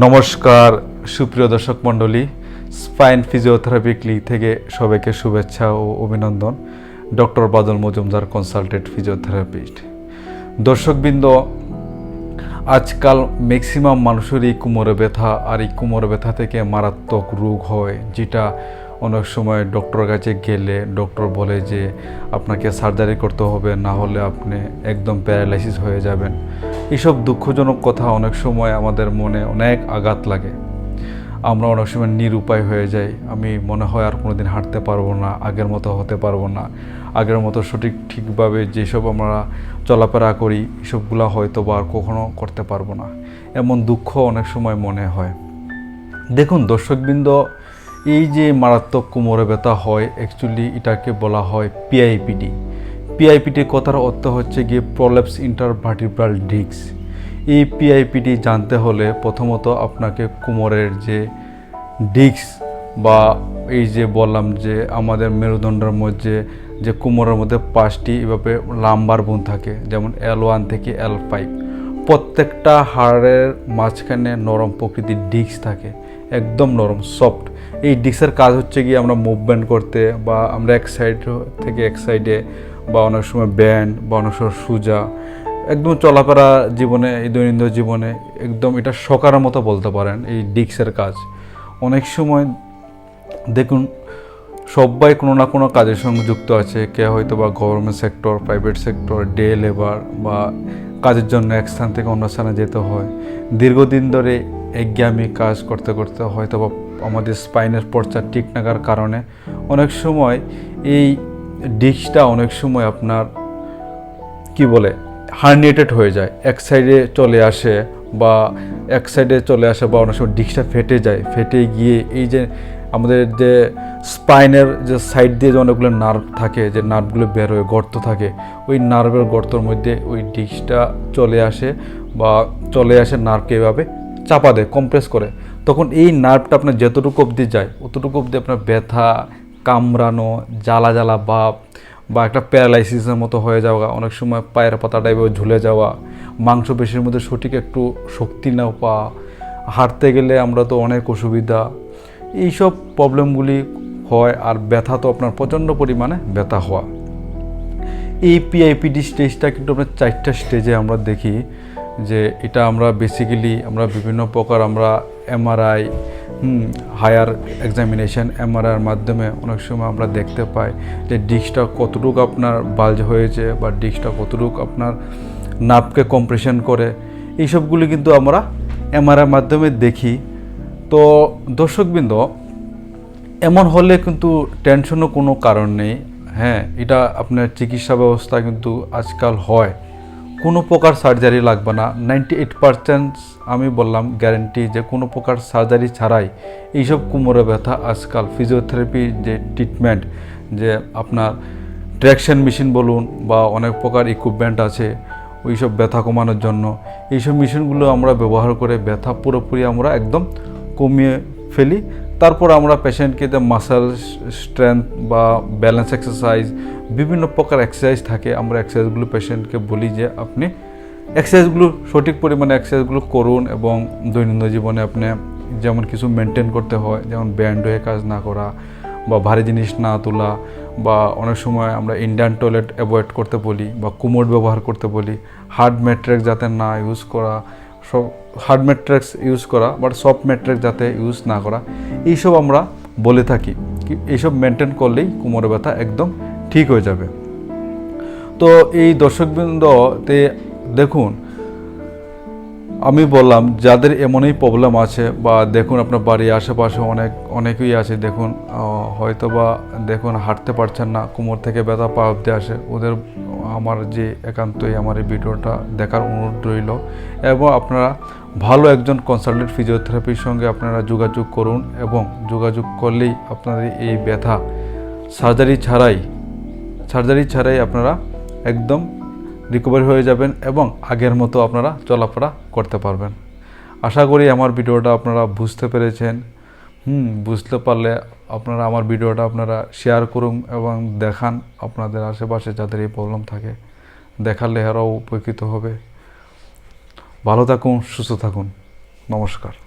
নমস্কার, সুপ্রিয় দর্শক মণ্ডলী, স্পাইন ফিজিওথেরাপি ক্লিনিক থেকে সবাইকে শুভেচ্ছা ও অভিনন্দন, doctor Badal Majumdar consultant physiotherapist. দর্শকবৃন্দ, আজকাল ম্যাক্সিমাম মানুষেরই কোমরে ব্যথা আর এই কোমরে ব্যথা থেকে মারাত্মক রোগ হয়, যেটা অনেক সময় ডক্টর কাছে গেলে ডক্টর বলে যে, আপনাকে সার্জারি করতে হবে, না হলে আপনি একদম প্যারালাইসিস হয়ে যাবেন। এইসব দুঃখজনক কথা অনেক সময় আমাদের মনে অনেক আঘাত লাগে। আমরা অনেক সময় নিরুপায় হয়ে যাই। আমি মনে হয় আর কোনোদিন হাঁটতে পারব না, আগের মতো হতে পারব না। আগের মতো সঠিক, ঠিকভাবে যেসব আমরা চলাফেরা করি, এসবগুলো হয়তো বা আর কখনো করতে পারব না। এমন দুঃখ অনেক সময় মনে হয়। দেখুন, দর্শকবৃন্দ, এই যে মারাত্মক কোমরে ব্যথা হয় অ্যাকচুয়ালি এটাকে বলা হয় পিআইপিডি পিআইপিডি কথার অর্থ হচ্ছে গিয়ে প্রলেপস ইন্টারভার্টিব্রাল ডিস্ক। এই পিআইপিটি জানতে হলে প্রথমত আপনাকে কোমরের যে ডিস্ক বা এই যে বললাম যে আমাদের মেরুদণ্ডের মধ্যে যে কোমরের মধ্যে পাঁচটি এভাবে লাম্বার বোন থাকে, যেমন এল ওয়ান থেকে এল ফাইভ। প্রত্যেকটা হাড়ের মাঝখানে নরম প্রকৃতির ডিস্ক থাকে, একদম নরম, সফট। এই ডিস্কের কাজ হচ্ছে গিয়ে আমরা মুভমেন্ট করতে বা আমরা এক সাইড থেকে এক সাইডে বা অনেক সময় ব্যান্ড বা অনেক সময় সুজা, একদম চলাফেরা জীবনে, এই দৈনন্দিন জীবনে একদম এটা সকারের মতো বলতে পারেন, এই ডিস্কের কাজ। অনেক সময় দেখুন, সবাই কোনো না কোনো কাজের সঙ্গে যুক্ত আছে কে হয়তো বা government sector private sector day labour বা কাজের জন্য এক স্থান থেকে অন্য স্থানে যেতে হয়। দীর্ঘদিন ধরে একঘেয়ামি কাজ করতে করতে হয়তো বা আমাদের স্পাইনের পর্চা ঠিক নাকার কারণে অনেক সময় এই ডিস্কটা অনেক সময় আপনার, কি বলে, হার্নিয়েটেড হয়ে যায়। এক সাইডে চলে আসে বা এক সাইডে চলে আসে বা অনেক সময় ডিস্কটা ফেটে যায়। ফেটে গিয়ে এই যে আমাদের যে স্পাইনের যে সাইড দিয়ে যে অনেকগুলো নার্ভ থাকে, যে নার্ভগুলো বের হয়ে গর্ত থাকে, ওই নার্ভের গর্তর মধ্যে ওই ডিস্কটা চলে আসে বা চলে আসে নার্ভকে এভাবে চাপা দেয় কম্প্রেস করে। তখন এই নার্ভটা আপনার যতটুকু অবধি যায়, অতটুকু অবধি আপনার ব্যথা কামড়ানো, জ্বালা জ্বালা ভাব বা একটা প্যারালাইসিসের মতো হয়ে যাওয়া, অনেক সময় পায়ের পাতা টাইপের ঝুলে যাওয়া, মাংসপেশির মধ্যে সঠিক একটু শক্তি না পাওয়া, হাঁটতে গেলে আমরা তো অনেক অসুবিধা। এইসব প্রবলেমগুলি হয় আর ব্যথা তো আপনার প্রচণ্ড পরিমাণে ব্যথা হওয়া। এই পিআইপিডি স্টেজটা কিন্তু আমরা চারটা স্টেজে আমরা দেখি। যে এটা আমরা বেসিক্যালি আমরা বিভিন্ন প্রকার আমরা এমআরআই হায়ার এক্সামিনেশন এমআরআইয়ের মাধ্যমে অনেক সময় আমরা দেখতে পাই যে ডিস্কটা কতটুকু আপনার বাল্জ হয়েছে বা ডিস্কটা কতটুকু আপনার নাপকে কম্প্রেশন করে। এইসবগুলি কিন্তু আমরা এমআরআইয়ের মাধ্যমে দেখি। তো দর্শকবৃন্দ, এমন হলে কিন্তু টেনশনও কোনো কারণ নেই। হ্যাঁ এটা আপনার চিকিৎসা ব্যবস্থা কিন্তু আজকাল হয়। কোনো প্রকার সার্জারি লাগবে না। নাইনটি এইট পারসেন্ট আমি বললাম গ্যারেন্টি যে কোনো প্রকার সার্জারি ছাড়াই এইসব কোমরে ব্যথা আজকাল ফিজিওথেরাপি যে ট্রিটমেন্ট যে আপনার ট্র্যাকশন মেশিন বলুন বা অনেক প্রকার ইকুইপমেন্ট আছে ওই সব ব্যথা কমানোর জন্য। এইসব মেশিনগুলো আমরা ব্যবহার করে ব্যথা পুরোপুরি আমরা একদম কমিয়ে ফেলি। তারপর আমরা পেশেন্টকে মাসাল স্ট্রেংথ বা ব্যালেন্স এক্সারসাইজ বিভিন্ন প্রকার এক্সারসাইজ থাকে। আমরা এক্সারসাইজগুলো পেশেন্টকে বলি যে আপনি এক্সারসাইজগুলো সঠিক পরিমাণে এক্সারসাইজগুলো করুন এবং দৈনন্দিন জীবনে আপনি যেমন কিছু মেনটেন করতে হয়, যেমন ব্যান্ড হয়ে কাজ না করা বা ভারী জিনিস না তোলা বা অনেক সময় আমরা ইন্ডিয়ান টয়লেট অ্যাভয়েড করতে বলি বা কুমোড ব্যবহার করতে বলি। হার্ড ম্যাট্রিক্স যাতে না ইউজ করা হার্ড ম্যাট্রিক্স ইউজ করা বাট সফট ম্যাট্রিক্স যাতে ইউজ না করা, এইসব আমরা বলে থাকি। এইসব মেনটেন করলেই কোমরে ব্যথা একদম ঠিক হয়ে যাবে। তো এই দর্শকবৃন্দতে দেখুন, আমি বললাম, যাদের এমনই প্রবলেম আছে, বা দেখুন আপনার বাড়ির আশেপাশে অনেক, অনেকেই আছে, দেখুন হয়তো বা দেখুন হাঁটতে পারছেন না, কোমর থেকে ব্যথা পা অব্দি আসে, ওদের আমার যে একান্তই আমার এই ভিডিওটা দেখার অনুরোধ রইল এবং আপনারা ভালো একজন কনসালটেন্ট ফিজিওথেরাপির সঙ্গে আপনারা যোগাযোগ করুন এবং যোগাযোগ করলেই আপনাদের এই ব্যথা সার্জারি ছাড়াই সার্জারি ছাড়াই আপনারা একদম রিকভারি হয়ে যাবেন এবং আগের মতো আপনারা চলাফেরা করতে পারবেন। আশা করি আমার ভিডিওটা আপনারা বুঝতে পেরেছেন। হুম, বুঝতে পারলে আপনারা আমার ভিডিওটা আপনারা শেয়ার করুন এবং দেখান আপনাদের আশেপাশে যাদের এই প্রবলেম থাকে। দেখালে এরাও উপকৃত হবে। ভালো থাকুন, সুস্থ থাকুন। নমস্কার।